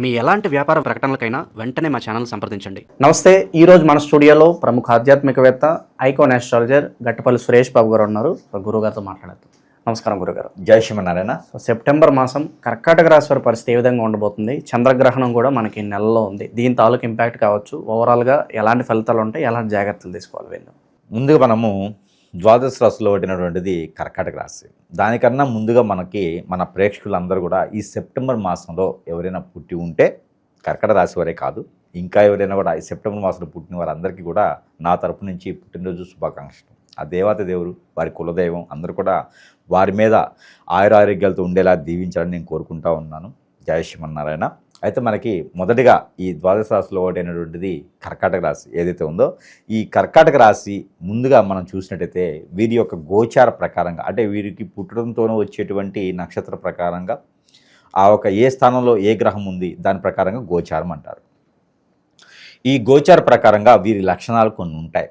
మీ ఎలాంటి వ్యాపార ప్రకటనలకైనా వెంటనే మా ఛానల్ సంప్రదించండి. నమస్తే ఈ రోజు మన స్టూడియోలో ప్రముఖ ఆధ్యాత్మికవేత్త ఐకాన్ ఆస్ట్రాలజర్ గట్టపల్లి సురేష్ బాబు గారు ఉన్నారు. గురుగారితో మాట్లాడతాం నమస్కారం గురుగారు జై శ్రీమన్నారాయణ. సో సెప్టెంబర్ మాసం కర్కాటక రాశి వారి పరిస్థితి ఏ విధంగా ఉండబోతుంది? చంద్రగ్రహణం కూడా మనకి నెలలో ఉంది. దీని తాలూకు ఇంపాక్ట్ కావచ్చు. ఓవరాల్గా ఎలాంటి ఫలితాలు ఉంటాయి? ఎలాంటి జాగ్రత్తలు తీసుకోవాలి వీళ్ళు? ముందుగా మనము ద్వాదశ రాశిలో పడినటువంటిది కర్కాటక రాశి. దానికన్నా ముందుగా మనకి మన ప్రేక్షకులందరూ కూడా ఈ సెప్టెంబర్ మాసంలో ఎవరైనా పుట్టి ఉంటే కర్కట రాశి వారే కాదు. ఇంకా ఎవరైనా కూడా ఈ సెప్టెంబర్ మాసంలో పుట్టిన వారందరికీ కూడా నా తరపు నుంచి పుట్టినరోజు శుభాకాంక్షలు. ఆ దేవత దేవుడు వారి కులదైవం అందరూ కూడా వారి మీద ఆయురారోగ్యాలతో ఉండేలా దీవించాలని నేను కోరుకుంటా ఉన్నాను. జయ శ్రీమన్నారాయణ. అయితే మనకి మొదటిగా ఈ ద్వాదశ రాశిలో ఒకటైనటువంటిది కర్కాటక రాశి ఏదైతే ఉందో ఈ కర్కాటక రాశి ముందుగా మనం చూసినట్టయితే వీరి యొక్క గోచార ప్రకారంగా అంటే వీరికి పుట్టడంతోనే వచ్చేటువంటి నక్షత్ర ప్రకారంగా ఆ ఒక ఏ స్థానంలో ఏ గ్రహం ఉంది దాని ప్రకారంగా గోచారం అంటారు. ఈ గోచార ప్రకారంగా వీరి లక్షణాలు కొన్ని ఉంటాయి.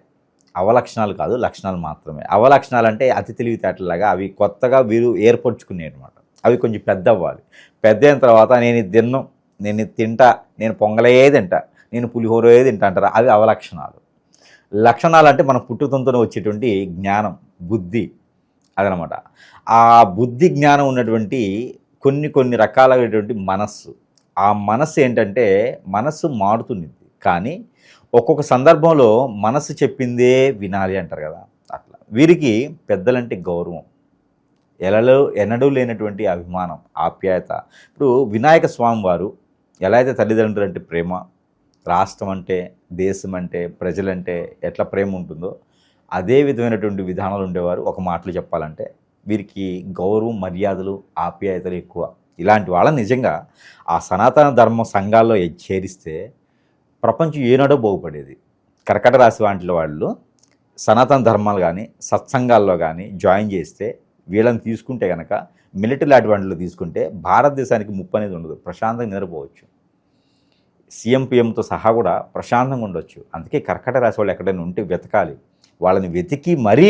అవలక్షణాలు కాదు లక్షణాలు మాత్రమే. అవలక్షణాలు అంటే అతి తెలివితేటలాగా అవి కొత్తగా వీరు ఏర్పరచుకునే అనమాట అవి కొంచెం పెద్ద అవ్వాలి పెద్ద అయిన తర్వాత నేను దిన్నం నేను తింటా నేను పొంగలే తింటా నేను పులిహోరే తింటా అంటారు. అవి అవలక్షణాలు. లక్షణాలు అంటే మన పుట్టుతంతోనే వచ్చేటువంటి జ్ఞానం బుద్ధి అదనమాట. ఆ బుద్ధి జ్ఞానం ఉన్నటువంటి కొన్ని కొన్ని రకాలైనటువంటి మనస్సు. ఆ మనస్సు ఏంటంటే మనస్సు మారుతుంది కానీ ఒక్కొక్క సందర్భంలో మనసు చెప్పిందే వినాలి అంటారు కదా. అట్లా. వీరికి పెద్దలంటే గౌరవం. ఎలలో ఎన్నడూ లేనటువంటి అభిమానం ఆప్యాయత. ఇప్పుడు వినాయక స్వామి వారు ఎలా అయితే తల్లిదండ్రులు అంటే ప్రేమ రాష్ట్రం అంటే దేశం అంటే ప్రజలంటే ఎట్లా ప్రేమ ఉంటుందో అదే విధమైనటువంటి విధానాలు ఉండేవారు. ఒక మాటలు చెప్పాలంటే వీరికి గౌరవం మర్యాదలు ఆప్యాయతలు ఎక్కువ. ఇలాంటి వాళ్ళని నిజంగా ఆ సనాతన ధర్మ సంఘాల్లో చేరిస్తే ప్రపంచం ఏనాడో బాగుపడేది. కర్కట రాశి వాంటి వాళ్ళు సనాతన ధర్మాలు కానీ సత్సంగాల్లో కానీ జాయిన్ చేస్తే వీళ్ళని తీసుకుంటే కనుక మిలిటరీ లాంటి వాటిలో తీసుకుంటే భారతదేశానికి ముప్పు అనేది ఉండదు. ప్రశాంతంగా నిద్రపోవచ్చు. సీఎం పిఎంతో సహా కూడా ప్రశాంతంగా ఉండొచ్చు. అందుకే కర్కట రాశి వాళ్ళు ఎక్కడైనా ఉంటే వెతకాలి. వాళ్ళని వెతికి మరీ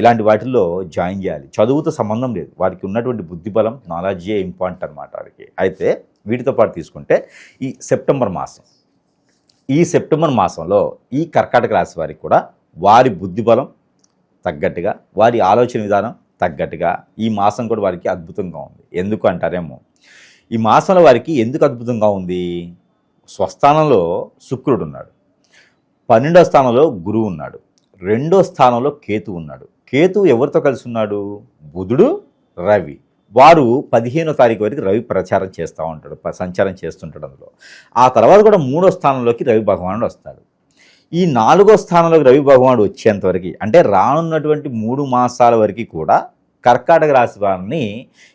ఇలాంటి వాటిల్లో జాయిన్ చేయాలి. చదువుతో సంబంధం లేదు. వారికి ఉన్నటువంటి బుద్ధిబలం నాలెడ్జే ఇంపార్టెంట్ అనమాట వారికి. అయితే వీటితో పాటు తీసుకుంటే ఈ సెప్టెంబర్ మాసం. ఈ సెప్టెంబర్ మాసంలో ఈ కర్కాటక రాశి వారికి కూడా వారి బుద్ధిబలం తగ్గట్టుగా వారి ఆలోచన విధానం తగ్గట్టుగా ఈ మాసం కూడా వారికి అద్భుతంగా ఉంది. ఎందుకు అంటారేమో? ఈ మాసంలో వారికి ఎందుకు అద్భుతంగా ఉంది? స్వస్థానంలో శుక్రుడు ఉన్నాడు. పన్నెండో స్థానంలో గురువు ఉన్నాడు. రెండో స్థానంలో కేతు ఉన్నాడు. కేతు ఎవరితో కలిసి ఉన్నాడు? బుధుడు రవి. వారు పదిహేనో తారీఖు వరకు రవి ప్రచారం చేస్తూ ఉంటాడు సంచారం చేస్తుంటాడు అందులో. ఆ తర్వాత కూడా మూడో స్థానంలోకి రవి భగవానుడు వస్తాడు. ఈ నాలుగో స్థానంలోకి రవి భగవానుడు వచ్చేంత వరకు అంటే రానున్నటువంటి మూడు మాసాల వరకు కూడా కర్కాటక రాశి వారిని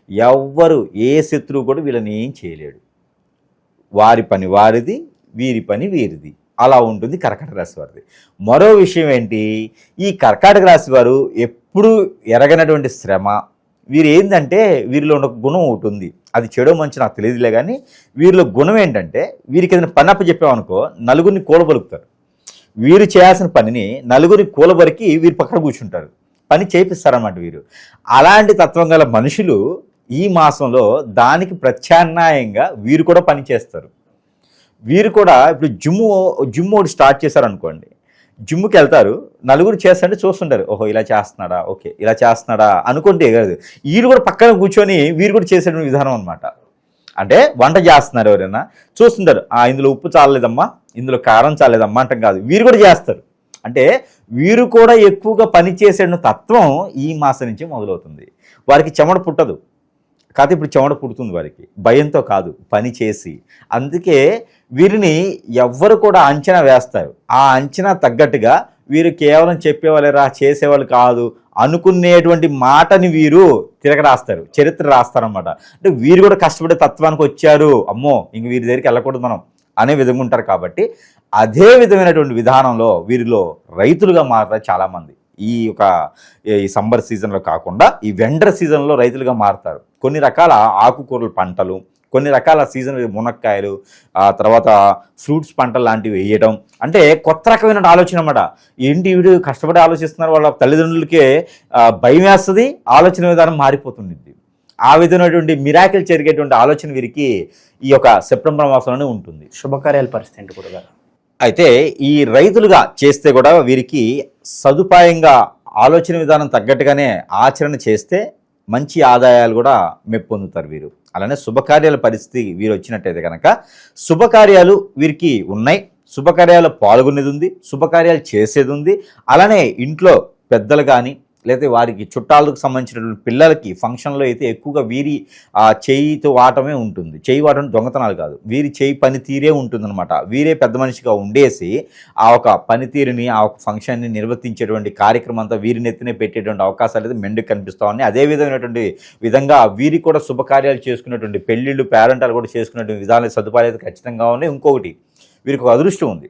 ఎవ్వరు ఏ శత్రువు కూడా వీళ్ళని ఏం చేయలేడు. వారి పని వారిది వీరి పని వీరిది. అలా ఉంటుంది కర్కాటక రాశి వారిది. మరో విషయం ఏంటి? ఈ కర్కాటక రాశి వారు ఎప్పుడూ ఎరగనటువంటి శ్రమ. వీరు ఏంటంటే వీరిలో ఉన్న గుణం ఒకటి ఉంది. అది చెడో మంచి నాకు తెలియదులే కానీ వీరిలో గుణం ఏంటంటే వీరికి ఏదైనా పని అప్ప చెప్పామనుకో నలుగురిని కూలబలుకుతారు. వీరు చేయాల్సిన పనిని నలుగురిని కూలబరికి వీరు పక్కన కూర్చుంటారు. పని చేపిస్తారన్నమాట వీరు. అలాంటి తత్వం గల మనుషులు ఈ మాసంలో దానికి ప్రత్యామ్నాయంగా వీరు కూడా పని చేస్తారు. వీరు కూడా ఇప్పుడు జిమ్ జిమ్ ఒకటి స్టార్ట్ చేశారనుకోండి. జిమ్కి వెళ్తారు నలుగురు చేస్తుంటే చూస్తుంటారు ఓహో ఇలా చేస్తున్నాడా ఓకే ఇలా చేస్తున్నాడా అనుకుంటే కాదు. వీరు కూడా పక్కన కూర్చొని వీరు కూడా చేసేటువంటి విధానం అనమాట అంటే వంట చేస్తున్నారు ఎవరైనా చూస్తుంటారు ఆ ఇందులో ఉప్పు చాలలేదమ్మా ఇందులో కారం చాలేదమ్మా అంటాం కాదు. వీరు కూడా చేస్తారు. అంటే వీరు కూడా ఎక్కువగా పనిచేసే తత్వం ఈ మాసం నుంచి మొదలవుతుంది. వారికి చెమట పుట్టదు. కాకపోతే ఇప్పుడు చెమట పుడుతుంది వారికి. భయంతో కాదు పని చేసి. అందుకే వీరిని ఎవ్వరు కూడా అంచనా వేస్తారు. ఆ అంచనా తగ్గట్టుగా వీరు కేవలం చెప్పేవాళ్ళరా చేసేవాళ్ళు కాదు అనుకునేటువంటి మాటని వీరు తిరగరాస్తారు చరిత్ర రాస్తారనమాట అంటే వీరు కూడా కష్టపడే తత్వానికి వచ్చారు. అమ్మో ఇంక వీరి దగ్గరికి వెళ్ళకూడదు మనం అనే విధంగా ఉంటారు కాబట్టి అదే విధమైనటువంటి విధానంలో వీరిలో రైతులుగా మారుతారు చాలామంది. ఈ యొక్క ఈ సమ్మర్ సీజన్లో కాకుండా ఈ వెండర్ సీజన్లో రైతులుగా మారుతారు. కొన్ని రకాల ఆకుకూరల పంటలు కొన్ని రకాల సీజన్ మునక్కాయలు ఆ తర్వాత ఫ్రూట్స్ పంటలు లాంటివి వేయడం అంటే కొత్త రకమైన ఆలోచన అన్నమాట. ఏంటి వీడు కష్టపడి ఆలోచిస్తున్నారు? వాళ్ళ తల్లిదండ్రులకే భయం వేస్తుంది ఆలోచన విధానం మారిపోతుంది ఆ విధమైనటువంటి మిరాకిల్ జరిగేటువంటి ఆలోచన వీరికి ఈ యొక్క సెప్టెంబర్ మాసంలోనే ఉంటుంది. శుభకార్యాల పరిస్థితి ఏంటి కూడా అయితే ఈ రైతులుగా చేస్తే కూడా వీరికి సదుపాయంగా ఆలోచన విధానం తగ్గట్టుగానే ఆచరణ చేస్తే మంచి ఆదాయాలు కూడా మెప్పొందుతారు వీరు. అలానే శుభకార్యాల పరిస్థితి వీరు వచ్చినట్టయితే కనుక శుభకార్యాలు వీరికి ఉన్నాయి. శుభకార్యాలు పాల్గొనేది ఉంది శుభకార్యాలు చేసేది ఉంది. అలానే ఇంట్లో పెద్దలు కానీ లేదా వారికి చుట్టాలకు సంబంధించినటువంటి పిల్లలకి ఫంక్షన్లో అయితే ఎక్కువగా వీరి ఆ చేయితో వాటమే ఉంటుంది. చేయి వాటం దొంగతనాలు కాదు. వీరి చేయి పనితీరే ఉంటుందన్నమాట. వీరే పెద్ద మనిషిగా ఉండేసి ఆ ఒక పనితీరుని ఆ ఒక ఫంక్షన్ని నిర్వర్తించేటువంటి కార్యక్రమం అంతా వీరి నెత్తినే పెట్టేటువంటి అవకాశాలు అయితే మెండుకు కనిపిస్తూ ఉన్నాయి. అదే విధమైనటువంటి విధంగా వీరి కూడా శుభకార్యాలు చేసుకునేటువంటి పెళ్ళిళ్ళు పేరెంటాలు కూడా చేసుకునేటువంటి విధానాలు సదుపాయాలు అయితే ఖచ్చితంగా ఉన్నాయి. ఇంకొకటి వీరికి ఒక అదృష్టం ఉంది.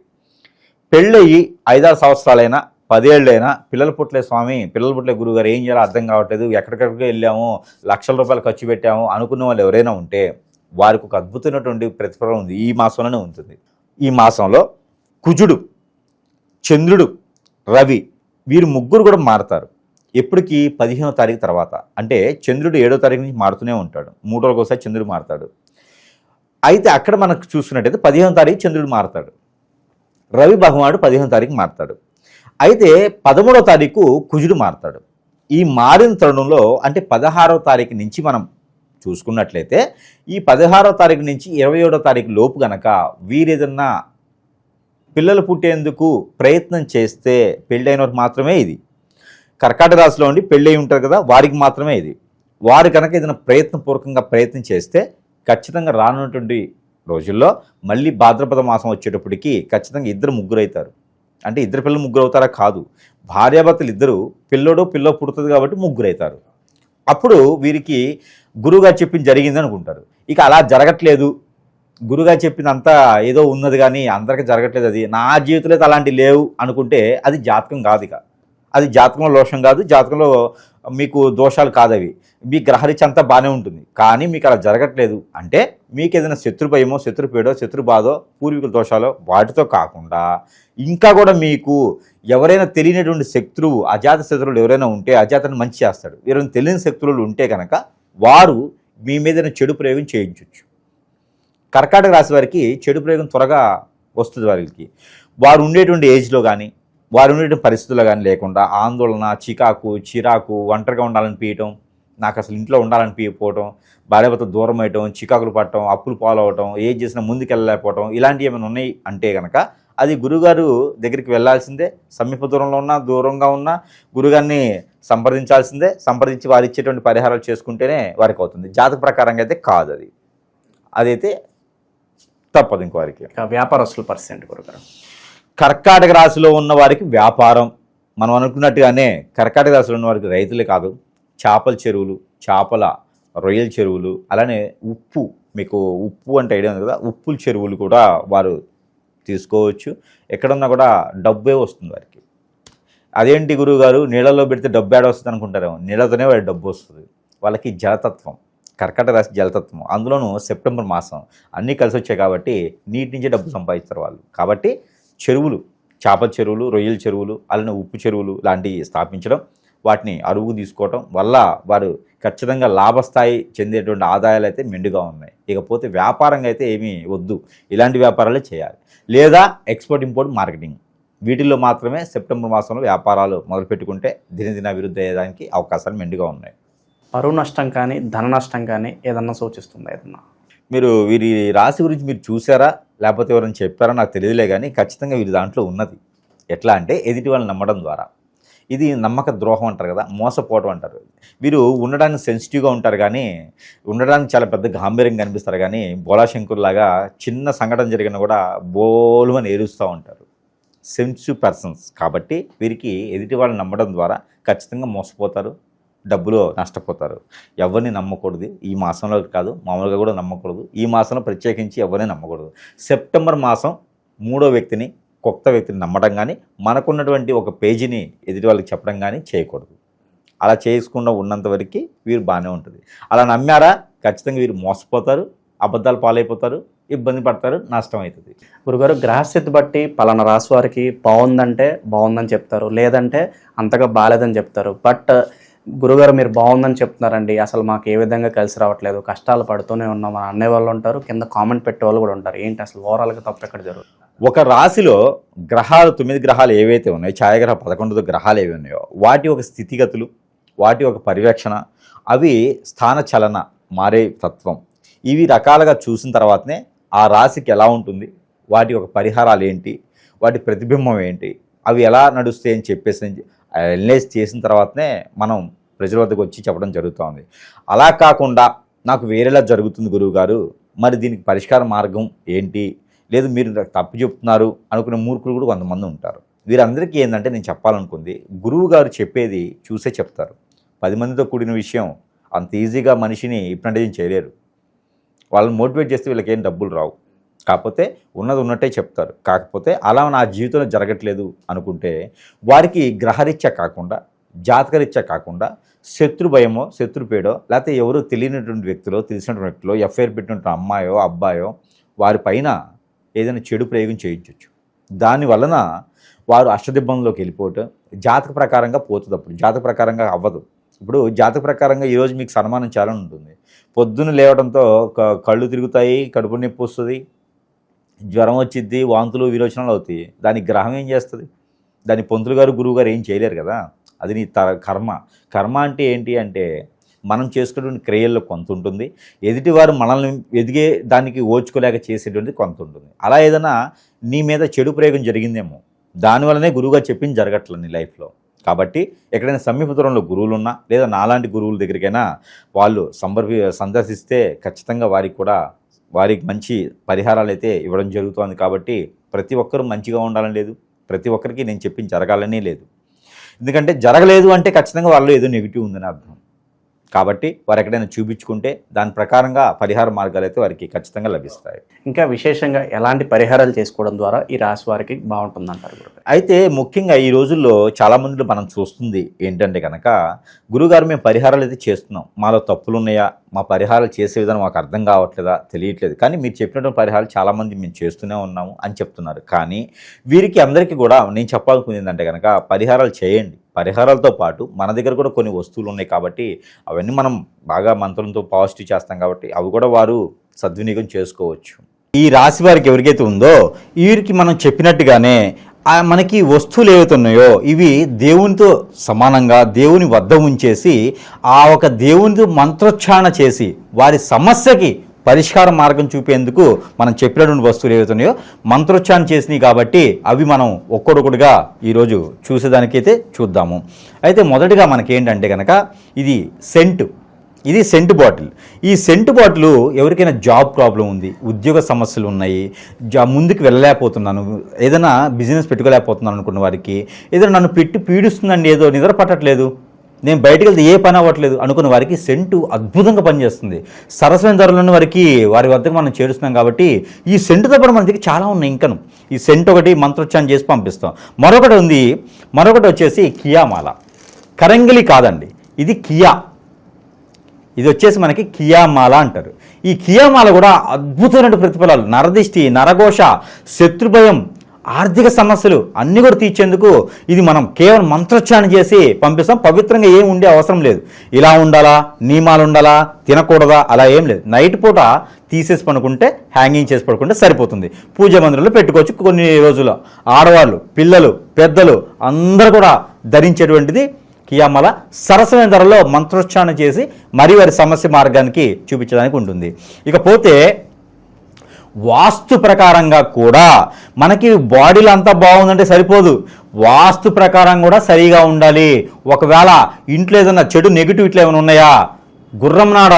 పెళ్ళయి ఐదారు సంవత్సరాలైనా పదేళ్ళైనా పిల్లల పుట్లే స్వామి పిల్లల పుట్లే గురుగారు ఏం చేయాలో అర్థం కావట్లేదు. ఎక్కడికెక్కడికి వెళ్ళాము లక్షల రూపాయలు ఖర్చు పెట్టాము అనుకున్న వాళ్ళు ఎవరైనా ఉంటే వారికి ఒక అద్భుతమైనటువంటి ప్రతిఫలం ఉంది. ఈ మాసంలోనే ఉంటుంది. ఈ మాసంలో కుజుడు చంద్రుడు రవి వీరు ముగ్గురు కూడా మారతారు. ఎప్పటికి పదిహేనో తారీఖు తర్వాత. అంటే చంద్రుడు ఏడో తారీఖు నుంచి మారుతూనే ఉంటాడు. మూడు రోజులకు ఒకసారి చంద్రుడు మారుతాడు. అయితే అక్కడ మనకు చూసుకున్నట్టయితే పదిహేనో తారీఖు చంద్రుడు మారుతాడు. రవి భగవానుడు పదిహేనో తారీఖు మారుతాడు. అయితే పదమూడో తారీఖు కుజుడు మారుతాడు. ఈ మారిన తరుణంలో అంటే పదహారో తారీఖు నుంచి మనం చూసుకున్నట్లయితే ఈ పదహారో తారీఖు నుంచి ఇరవై ఏడో తారీఖు లోపు గనక వీరేదన్నా పిల్లలు పుట్టేందుకు ప్రయత్నం చేస్తే పెళ్ళైన మాత్రమే ఇది. కర్కాటక రాశిలో ఉండి పెళ్ళై ఉంటారు కదా వారికి మాత్రమే ఇది. వారు కనుక ఏదైనా ప్రయత్నపూర్వకంగా ప్రయత్నం చేస్తే ఖచ్చితంగా రానున్నటువంటి రోజుల్లో మళ్ళీ భాద్రపద మాసం వచ్చేటప్పటికి ఖచ్చితంగా ఇద్దరు ముగ్గురు అవుతారు అంటే ఇద్దరు పిల్లలు ముగ్గురు అవుతారా కాదు. భార్యాభర్తలు ఇద్దరు పిల్లోడు పిల్లో పుడుతుంది కాబట్టి ముగ్గురు అవుతారు అప్పుడు వీరికి గురువుగారు చెప్పింది జరిగింది అనుకుంటారు. ఇక అలా జరగట్లేదు. గురుగారు చెప్పిందంతా ఏదో ఉన్నది కానీ అందరికీ జరగట్లేదు అది. నా జీవితంలో అలాంటివి లేవు అనుకుంటే అది జాతకం కాదు ఇక. అది జాతకంలో లోషం కాదు. జాతకంలో మీకు దోషాలు కాదవి. మీ గ్రహరీత్యా అంతా బాగానే ఉంటుంది. కానీ మీకు అలా జరగట్లేదు అంటే మీకు ఏదైనా శత్రు భయమో శత్రు పీడో శత్రు బాధో పూర్వీకుల దోషాలో వాటితో కాకుండా ఇంకా కూడా మీకు ఎవరైనా తెలియనటువంటి శత్రువు అజాత శత్రువులు ఎవరైనా ఉంటే అజాతను మంచి చేస్తాడు. ఎవరైనా తెలియని శత్రువులు ఉంటే కనుక వారు మీ మీద చెడు ప్రయోగం చేయించవచ్చు కర్కాటక రాశి వారికి చెడు ప్రయోగం త్వరగా వస్తుంది వారికి. వారు ఉండేటువంటి ఏజ్లో కానీ వారు ఉండే పరిస్థితులు కానీ లేకుండా ఆందోళన చికాకు చిరాకు ఒంటరిగా ఉండాలని నాకు అసలు ఇంట్లో ఉండాలనిపించకపోవటం భార్యభర్త దూరం అయ్యటం చికాకులు పడటం అప్పులు పాలవటం ఏం చేసినా ముందుకెళ్ళలేకపోవటం ఇలాంటివి ఏమైనా ఉన్నాయి అంటే కనుక అది గురుగారు దగ్గరికి వెళ్ళాల్సిందే. సమీప దూరంలో ఉన్నా దూరంగా ఉన్నా గురుగారిని సంప్రదించాల్సిందే. సంప్రదించి వారు ఇచ్చేటువంటి పరిహారాలు చేసుకుంటేనే వారికి అవుతుంది. జాతక ప్రకారంగా అయితే కాదు అది. అదైతే తప్పదు ఇంకో వారికి. వ్యాపారస్తుల పరిస్థితి గురుగారు. కర్కాటక రాశిలో ఉన్న వారికి వ్యాపారం. మనం అనుకున్నట్టుగానే కర్కాటక రాశిలో ఉన్న వారికి రైతులే కాదు చేపల చెరువులు చేపల రొయ్యల చెరువులు అలానే ఉప్పు మీకు ఉప్పు అంటే ఐడియా ఉంది కదా ఉప్పుల చెరువులు కూడా వారు తీసుకోవచ్చు. ఎక్కడున్నా కూడా డబ్బే వస్తుంది వారికి. అదేంటి గురువు గారు నీళ్ళలో పెడితే డబ్బు ఏడ వస్తుంది అనుకుంటారేమో నీళ్ళతోనే వాడి డబ్బు వస్తుంది. వాళ్ళకి జలతత్వం కర్కట రాశి జలతత్వం. అందులోనూ సెప్టెంబర్ మాసం అన్నీ కలిసి వచ్చాయి కాబట్టి నీటి నుంచే డబ్బు సంపాదిస్తారు వాళ్ళు. కాబట్టి చెరువులు చేపల చెరువులు రొయ్యల చెరువులు అలానే ఉప్పు చెరువులు లాంటివి స్థాపించడం వాటిని అరువు తీసుకోవటం వల్ల వారు ఖచ్చితంగా లాభస్థాయి చెందేటువంటి ఆదాయాలు అయితే మెండుగా ఉన్నాయి. ఇకపోతే వ్యాపారంగా అయితే ఏమీ వద్దు. ఇలాంటి వ్యాపారాలే చేయాలి. లేదా ఎక్స్పోర్ట్ ఇంపోర్ట్ మార్కెటింగ్. వీటిల్లో మాత్రమే సెప్టెంబర్ మాసంలో వ్యాపారాలు మొదలుపెట్టుకుంటే దినదిన అభివృద్ధి అయ్యేదానికి అవకాశాలు మెండుగా ఉన్నాయి. పరువు నష్టం కానీ ధన నష్టం కానీ ఏదన్నా సూచిస్తుందా ఏదన్నా? మీరు వీరి రాశి గురించి మీరు చూసారా లేకపోతే ఎవరైనా చెప్పారో నాకు తెలియదులే కానీ ఖచ్చితంగా వీరి దాంట్లో ఉన్నది. ఎట్లా అంటే ఎదుటి వాళ్ళని నమ్మడం ద్వారా. ఇది నమ్మక ద్రోహం అంటారు కదా మోసపోవడం అంటారు. వీరు ఉండడానికి సెన్సిటివ్గా ఉంటారు కానీ ఉండడానికి చాలా పెద్ద గాంభీర్యంగా కనిపిస్తారు కానీ బోలాశంకుర్లాగా చిన్న సంఘటన జరిగినా కూడా బోలు అని ఏరుస్తూ ఉంటారు. సెన్సిటివ్ పర్సన్స్ కాబట్టి వీరికి ఎదుటి వాళ్ళని నమ్మడం ద్వారా ఖచ్చితంగా మోసపోతారు. డబ్బులు నష్టపోతారు. ఎవరిని నమ్మకూడదు. ఈ మాసంలో కాదు మామూలుగా కూడా నమ్మకూడదు. ఈ మాసంలో ప్రత్యేకించి ఎవరిని నమ్మకూడదు. సెప్టెంబర్ మాసం మూడో వ్యక్తిని కొత్త వ్యక్తిని నమ్మడం కానీ మనకున్నటువంటి ఒక పేజీని ఎదుటి వాళ్ళకి చెప్పడం కానీ చేయకూడదు. అలా చేసుకుండా ఉన్నంత వరకు వీరు బాగానే ఉంటుంది. అలా నమ్మారా? ఖచ్చితంగా వీరు మోసపోతారు అబద్ధాలు పాలైపోతారు ఇబ్బంది పడతారు నష్టం అవుతుంది గురుగారు గ్రహస్థితి బట్టి పలానా రాశి వారికి బాగుందంటే బాగుందని చెప్తారు. లేదంటే అంతగా బాగాలేదని చెప్తారు. బట్ గురుగారు మీరు బాగుందని చెప్తున్నారండి. అసలు మాకు ఏ విధంగా కలిసి రావట్లేదు. కష్టాలు పడుతూనే ఉన్నాం. అని అనే వాళ్ళు ఉంటారు. కింద కామెంట్ పెట్టే వాళ్ళు కూడా ఉంటారు. ఏంటి అసలు ఓవరాల్గా తప్పు ఎక్కడ జరుగుతుంది? ఒక రాశిలో గ్రహాలు తొమ్మిది గ్రహాలు ఏవైతే ఉన్నాయో ఛాయాగ్రహ పదకొండు గ్రహాలు ఏవి ఉన్నాయో వాటి ఒక స్థితిగతులు వాటి ఒక పర్యవేక్షణ అవి స్థాన చలన మారే తత్వం. ఇవి రకాలుగా చూసిన తర్వాతనే ఆ రాశికి ఎలా ఉంటుంది? వాటి ఒక పరిహారాలు ఏంటి? వాటి ప్రతిబింబం ఏంటి? అవి ఎలా నడుస్తాయి అని చెప్పేసి అనలైజ్ చేసిన తర్వాతనే మనం ప్రజల వద్దకు వచ్చి చెప్పడం జరుగుతుంది. అలా కాకుండా నాకు వేరేలా జరుగుతుంది గురువు గారు మరి దీనికి పరిష్కార మార్గం ఏంటి? లేదు మీరు తప్పు చెప్తున్నారు అనుకునే మూర్ఖులు కూడా కొంతమంది ఉంటారు. వీరందరికీ ఏంటంటే నేను చెప్పాలనుకుంది గురువు గారు చెప్పేది చూసే చెప్తారు. పది మందితో కూడిన విషయం అంత ఈజీగా మనిషిని హిప్నటైజింగ్ చేయలేరు. వాళ్ళని మోటివేట్ చేస్తే వీళ్ళకి ఏం డబ్బులు రావు. కాకపోతే ఉన్నది ఉన్నట్టే చెప్తారు. కాకపోతే అలా నా జీవితంలో జరగట్లేదు అనుకుంటే వారికి గ్రహరీత్యా కాకుండా జాతకరీత్యా కాకుండా శత్రు భయమో శత్రు పేడో లేకపోతే ఎవరో తెలియనటువంటి వ్యక్తులో తెలిసినటువంటి వ్యక్తులో ఎఫ్ఐఆర్ పెట్టినటువంటి అమ్మాయో అబ్బాయో వారి పైన ఏదైనా చెడు ప్రయోగం చేయించవచ్చు దాని వలన వారు అష్టదిబ్బంలోకి వెళ్ళిపోవటం జాతక ప్రకారంగా పోతుంది అప్పుడు. జాతక ప్రకారంగా అవ్వదు. ఇప్పుడు జాతక ప్రకారంగా ఈరోజు మీకు సన్మానం చాలా ఉంటుంది. పొద్దున్న లేవడంతో క- కళ్ళు తిరుగుతాయి కడుపు నొప్పి వస్తుంది జ్వరం వచ్చిద్ది వాంతులు విరోచనాలు అవుతాయి. దానికి గ్రహం ఏం చేస్తుంది? దాని పొంతులు గారు గురువు గారు ఏం చేయలేరు కదా? అది నీ త కర్మ. కర్మ అంటే ఏంటి అంటే మనం చేసుకునే క్రియల్లో కొంత ఉంటుంది. ఎదుటివారు మనల్ని ఎదిగే దానికి ఓచుకోలేక చేసేటువంటిది కొంత ఉంటుంది. అలా ఏదైనా నీ మీద చెడు ప్రయోగం జరిగిందేమో దానివల్లనే గురువుగారు చెప్పింది జరగట్లేదు నీ లైఫ్లో. కాబట్టి ఎక్కడైనా సమీప దూరంలో గురువులు ఉన్నా లేదా నాలాంటి గురువుల దగ్గరికైనా వాళ్ళు సందర్భి సందర్శిస్తే ఖచ్చితంగా వారికి కూడా వారికి మంచి పరిహారాలు అయితే ఇవ్వడం జరుగుతోంది కాబట్టి ప్రతి ఒక్కరూ మంచిగా ఉండాలని లేదు. ప్రతి ఒక్కరికి నేను చెప్పింది జరగాలని లేదు. ఎందుకంటే జరగలేదు అంటే ఖచ్చితంగా వాళ్ళు ఏదో నెగిటివ్ ఉందని అర్థం. కాబట్టి వారు ఎక్కడైనా చూపించుకుంటే దాని ప్రకారంగా పరిహార మార్గాలు అయితే వారికి ఖచ్చితంగా లభిస్తాయి. ఇంకా విశేషంగా ఎలాంటి పరిహారాలు చేసుకోవడం ద్వారా ఈ రాశి వారికి బాగుంటుంది అంటారు గురుగారు? అయితే ముఖ్యంగా ఈ రోజుల్లో చాలా మందిలో మనం చూస్తుంది ఏంటంటే కనుక గురుగారు మేము పరిహారాలు అయితే చేస్తున్నాం. మాలో తప్పులు ఉన్నాయా మా పరిహారాలు చేసే విధానం మాకు అర్థం కావట్లేదా? తెలియట్లేదు. కానీ మీరు చెప్పినటువంటి పరిహారాలు చాలామంది మేము చేస్తూనే ఉన్నాము అని చెప్తున్నారు. కానీ వీరికి అందరికీ కూడా నేను చెప్పాలనుకుంది ఏంటంటే కనుక పరిహారాలు చేయండి. పరిహారాలతో పాటు మన దగ్గర కూడా కొన్ని వస్తువులు ఉన్నాయి కాబట్టి అవన్నీ మనం బాగా మంత్రంతో పాజిటివ్ చేస్తాం కాబట్టి అవి కూడా వారు సద్వినియోగం చేసుకోవచ్చు. ఈ రాశి వారికి ఎవరికైతే ఉందో వీరికి మనం చెప్పినట్టుగానే ఆ మనకి వస్తువులు ఏవైతే ఉన్నాయో ఇవి దేవునితో సమానంగా దేవుని వద్ద ఉంచేసి ఆ ఒక దేవునితో మంత్రోచ్చారణ చేసి వారి సమస్యకి పరిష్కార మార్గం చూపేందుకు మనం చెప్పినటువంటి వస్తువులు ఏవైతున్నాయో మంత్రోచ్చారణ చేసినాయి కాబట్టి అవి మనం ఒక్కొక్కటిగా ఈరోజు చూసేదానికైతే చూద్దాము. అయితే మొదటిగా మనకేంటంటే కనుక ఇది సెంటు. ఇది సెంటు బాటిల్. ఈ సెంట్ బాటిల్ ఎవరికైనా జాబ్ ప్రాబ్లం ఉంది ఉద్యోగ సమస్యలు ఉన్నాయి జా ముందుకు వెళ్ళలేకపోతున్నాను ఏదైనా బిజినెస్ పెట్టుకోలేకపోతున్నాను అనుకున్న వారికి ఏదైనా నన్ను పెట్టి పీడిస్తుందండి ఏదో నిద్ర పట్టట్లేదు నేను బయటికి వెళ్తే ఏ పని అవ్వట్లేదు అనుకున్న వారికి సెంటు అద్భుతంగా పనిచేస్తుంది. సరస్వతి ధరలను వారికి వారి వద్దకు మనం చేరుస్తున్నాం కాబట్టి ఈ సెంటుతో పాటు మన దగ్గర చాలా ఉన్నాయి ఇంకను. ఈ సెంట్ ఒకటి మంత్రోచ్చారం చేసి పంపిస్తాం. మరొకటి ఉంది. మరొకటి వచ్చేసి కియామాల. కరంగిలి కాదండి. ఇది కియా. ఇది వచ్చేసి మనకి కియామాల అంటారు. ఈ కియామాల కూడా అద్భుతమైన ప్రతిఫలాలు. నరదిష్టి నరఘోష శత్రుభయం ఆర్థిక సమస్యలు అన్నీ కూడా తీర్చేందుకు ఇది మనం కేవలం మంత్రోచ్చారణ చేసి పంపిస్తాం. పవిత్రంగా ఏం ఉండే అవసరం లేదు. ఇలా ఉండాలా? నియమాలు ఉండాలా? తినకూడదా? అలా ఏం లేదు. నైట్ పూట తీసేసి పనుకుంటే హ్యాంగింగ్ చేసి పడుకుంటే సరిపోతుంది. పూజ మందిరంలో పెట్టుకోవచ్చు. కొన్ని రోజులు ఆడవాళ్ళు పిల్లలు పెద్దలు అందరూ కూడా ధరించేటువంటిది కియామల సరసమైన ధరలో మంత్రోచ్చారణ చేసి మరి వారి సమస్య మార్గానికి చూపించడానికి ఉంటుంది. ఇకపోతే వాస్తు ప్రకారంగా కూడా మనకి బాడీలో అంతా బాగుందంటే సరిపోదు. వాస్తు ప్రకారం కూడా సరిగా ఉండాలి. ఒకవేళ ఇంట్లో ఏదైనా చెడు నెగిటివ్ ఇట్లా ఏమైనా ఉన్నాయా? గుర్రం నాడ?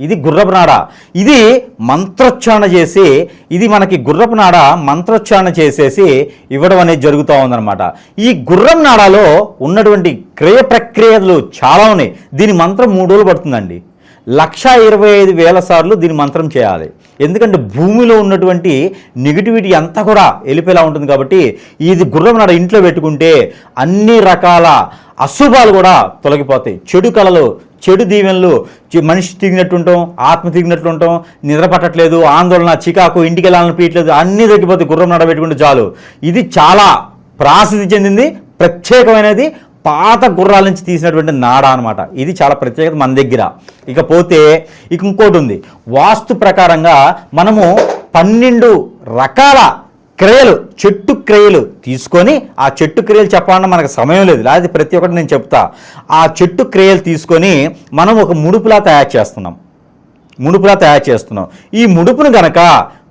ఇది గుర్రపు నాడ? ఇది మంత్రోచ్చారణ చేసి ఇది మనకి గుర్రపు నాడ మంత్రోచ్చారణ చేసేసి ఇవ్వడం అనేది జరుగుతూ ఉందన్నమాట. ఈ గుర్రం నాడలో ఉన్నటువంటి క్రియ ప్రక్రియలు చాలా ఉన్నాయి. దీని మంత్రం మూడు రోజులు పడుతుందండి. లక్ష ఇరవై ఐదు వేల సార్లు దీని మంత్రం చేయాలి. ఎందుకంటే భూమిలో ఉన్నటువంటి నెగిటివిటీ అంతా కూడా వెళ్ళిపోయేలా ఉంటుంది కాబట్టి ఇది గుర్రం నాడ ఇంట్లో పెట్టుకుంటే అన్ని రకాల అశుభాలు కూడా తొలగిపోతాయి. చెడు కళలు చెడు దీవెనలు మనిషి తిరిగినట్టుంటాం ఆత్మ తిరిగినట్టుంటాం నిద్ర పట్టట్లేదు ఆందోళన చికాకు ఇంటికి వెళ్ళాలని పీయట్లేదు అన్నీ తగ్గిపోతాయి. గుర్రం నాడ పెట్టుకుంటే చాలు. ఇది చాలా ప్రాసిద్ధి చెందింది ప్రత్యేకమైనది పాత గుర్రాల నుంచి తీసినటువంటి నాడ అనమాట ఇది చాలా ప్రత్యేకత మన దగ్గర. ఇకపోతే ఇక ఇంకోటి ఉంది. వాస్తు ప్రకారంగా మనము పన్నెండు రకాల క్రియలు చెట్టు క్రియలు తీసుకొని ఆ చెట్టు క్రియలు చెప్పాలన్నా మనకు సమయం లేదు. లేదా ప్రతి ఒక్కటి నేను చెప్తా. ఆ చెట్టు క్రియలు తీసుకొని మనం ఒక ముడుపులా తయారు చేస్తున్నాం. ముడుపులా తయారు చేస్తున్నాం. ఈ ముడుపును గనక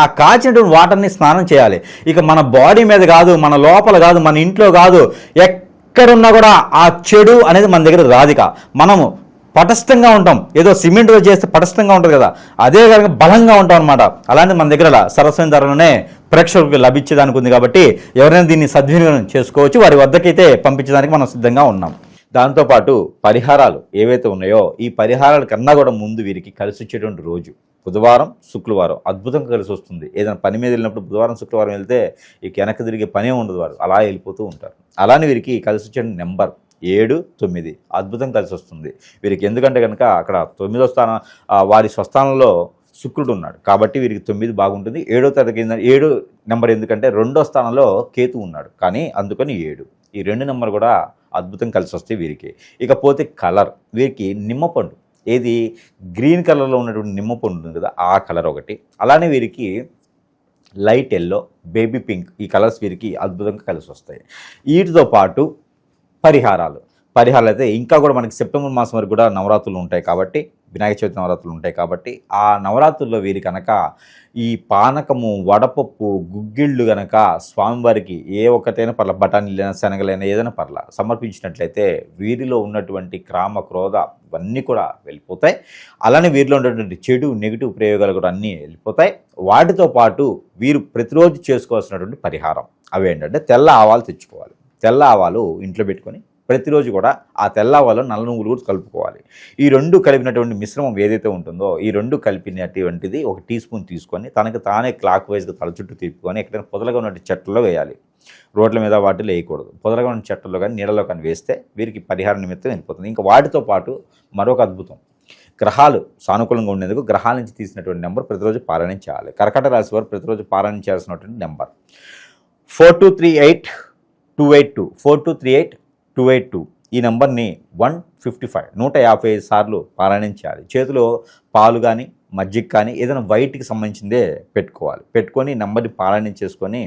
ఆ కాచినటువంటి వాటర్ని స్నానం చేయాలి. ఇక మన బాడీ మీద కాదు మన లోపల కాదు మన ఇంట్లో కాదు ఎక్కడున్నా కూడా ఆ చెడు అనేది మన దగ్గర రాదిక. మనము పటస్థంగా ఉంటాం. ఏదో సిమెంట్తో చేస్తే పటస్థంగా ఉంటుంది కదా. అదే కనుక బలంగా ఉంటాం అనమాట అలాంటి మన దగ్గర సరస్వతి ధరలోనే ప్రేక్షకులకు లభించేదానికి ఉంది కాబట్టి ఎవరైనా దీన్ని సద్వినియోగం చేసుకోవచ్చు. వారి వద్దకైతే పంపించడానికి మనం సిద్ధంగా ఉన్నాం. దాంతోపాటు పరిహారాలు ఏవైతే ఉన్నాయో ఈ పరిహారాల కన్నా కూడా ముందు వీరికి కలిసి వచ్చేటువంటి రోజు. బుధవారం శుక్రవారం అద్భుతంగా కలిసి వస్తుంది ఏదైనా పని మీద వెళ్ళినప్పుడు బుధవారం శుక్రవారం వెళ్తే ఇక వెనక్కి తిరిగే పనే ఉండదు వారు. అలా వెళ్ళిపోతూ ఉంటారు. అలానే వీరికి కలిసి వచ్చే నెంబర్ ఏడు తొమ్మిది అద్భుతం కలిసి వస్తుంది వీరికి ఎందుకంటే కనుక అక్కడ తొమ్మిదో స్థానం వారి స్వస్థానంలో శుక్రుడు ఉన్నాడు. కాబట్టి వీరికి తొమ్మిది బాగుంటుంది. ఏడో తరగతి ఏడు నెంబర్ ఎందుకంటే రెండో స్థానంలో కేతు ఉన్నాడు. కానీ అందుకని ఏడు. ఈ రెండు నెంబర్ కూడా అద్భుతం కలిసి వస్తాయి వీరికి. ఇకపోతే కలర్. వీరికి నిమ్మపండు ఏది? గ్రీన్ కలర్లో ఉన్నటువంటి నిమ్మపండు ఉంది కదా ఆ కలర్ ఒకటి. అలానే వీరికి లైట్ ఎల్లో బేబీ పింక్ ఈ కలర్స్ వీరికి అద్భుతంగా కలిసి వస్తాయి. వీటితో పాటు పరిహారాలు. పరిహారాలు అయితే ఇంకా కూడా మనకి సెప్టెంబర్ మాసం వరకు కూడా నవరాత్రులు ఉంటాయి కాబట్టి వినాయక చవితి నవరాత్రులు ఉంటాయి కాబట్టి ఆ నవరాత్రుల్లో వీరి కనుక ఈ పానకము వడపప్పు గుగ్గిళ్ళు గనక స్వామివారికి ఏ ఒక్కటైనా పర్ల బఠానీలైనా శనగలైనా ఏదైనా పర్ల సమర్పించినట్లయితే వీరిలో ఉన్నటువంటి క్రామ క్రోధ ఇవన్నీ కూడా వెళ్ళిపోతాయి. అలానే వీరిలో ఉన్నటువంటి చెడు నెగిటివ్ ప్రయోగాలు కూడా అన్నీ వెళ్ళిపోతాయి. వాటితో పాటు వీరు ప్రతిరోజు చేసుకోవాల్సినటువంటి పరిహారం అవి ఏంటంటే తెల్ల ఆవాలు తెచ్చుకోవాలి. తెల్ల ఆవాలు ఇంట్లో పెట్టుకొని ప్రతిరోజు కూడా ఆ తెల్లవాళ్ళు నల్ల నువ్వులు కూడా కలుపుకోవాలి. ఈ రెండు కలిపినటువంటి మిశ్రమం ఏదైతే ఉంటుందో ఈ రెండు కలిపినటువంటిది ఒక టీ స్పూన్ తీసుకొని తనకి తానే క్లాక్ వైజ్గా తల చుట్టూ తిప్పుకొని ఎక్కడైనా పొదలుగా ఉన్న చెట్లలో వేయాలి. రోడ్ల మీద వాటిలో వేయకూడదు. పొదలుగా ఉన్న చెట్లలో కానీ నీళ్ళలో కానీ వేస్తే వీరికి పరిహార నిమిత్తం వెళ్ళిపోతుంది. ఇంకా వాటితో పాటు మరొక అద్భుతం. గ్రహాలు సానుకూలంగా ఉండేందుకు గ్రహాల నుంచి తీసినటువంటి నెంబర్ ప్రతిరోజు పారాయణం చేయాలి కర్కట రాశి వారు ప్రతిరోజు పారాయణం చేయాల్సినటువంటి number. Four two three eight two eight two. Four two three eight two eight two. ఈ నెంబర్ని వన్ ఫిఫ్టీ ఫైవ్ నూట యాభై ఐదు సార్లు పారాయణం చేయాలి చేతిలో పాలు కానీ మజ్జిగ కానీ ఏదైనా వైట్కి సంబంధించిందే పెట్టుకోవాలి. పెట్టుకొని నెంబర్ని పారాయణం చేసుకొని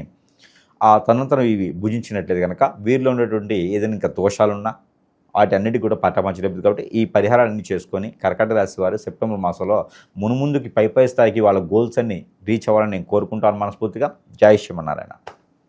ఆ తనంతరం ఇవి భుజించినట్లేదు కనుక వీరిలో ఉన్నటువంటి ఏదైనా ఇంకా దోషాలున్నా వాటి అన్నిటి కూడా పట్టపంచలేదు కాబట్టి ఈ పరిహారాలన్నీ చేసుకొని కర్కట రాశి వారు సెప్టెంబర్ మాసంలో మునుముందుకి పై పై స్థాయికి వాళ్ళ గోల్స్ అన్ని రీచ్ అవ్వాలని నేను కోరుకుంటాను మనస్ఫూర్తిగా. జై శ్రీమన్నారాయణ.